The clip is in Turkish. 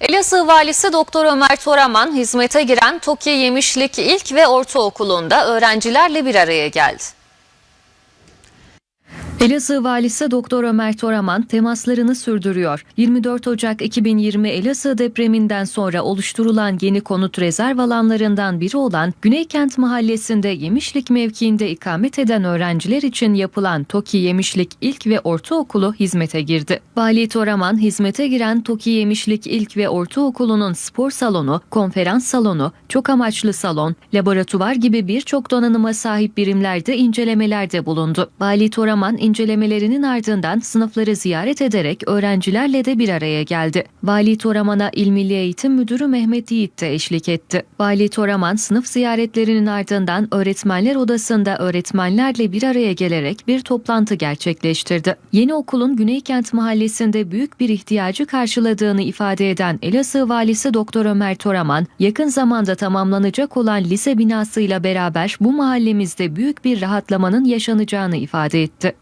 Elazığ Valisi Doktor Ömer Toraman hizmete giren Toki Yemişlik İlk ve Ortaokulu'nda öğrencilerle bir araya geldi. Elazığ Valisi Doktor Ömer Toraman temaslarını sürdürüyor. 24 Ocak 2020 Elazığ depreminden sonra oluşturulan yeni konut rezerv alanlarından biri olan Güneykent Mahallesi'nde Yemişlik mevkiinde ikamet eden öğrenciler için yapılan Toki Yemişlik İlk ve Ortaokulu hizmete girdi. Vali Toraman hizmete giren Toki Yemişlik İlk ve Ortaokulu'nun spor salonu, konferans salonu, çok amaçlı salon, laboratuvar gibi birçok donanıma sahip birimlerde incelemelerde bulundu. Vali Toraman incelemelerinin ardından sınıfları ziyaret ederek öğrencilerle de bir araya geldi. Vali Toraman'a İl Milli Eğitim Müdürü Mehmet Yiğit de eşlik etti. Vali Toraman sınıf ziyaretlerinin ardından öğretmenler odasında öğretmenlerle bir araya gelerek bir toplantı gerçekleştirdi. Yeni okulun Güneykent Mahallesi'nde büyük bir ihtiyacı karşıladığını ifade eden Elazığ Valisi Doktor Ömer Toraman, yakın zamanda tamamlanacak olan lise binasıyla beraber bu mahallemizde büyük bir rahatlamanın yaşanacağını ifade etti.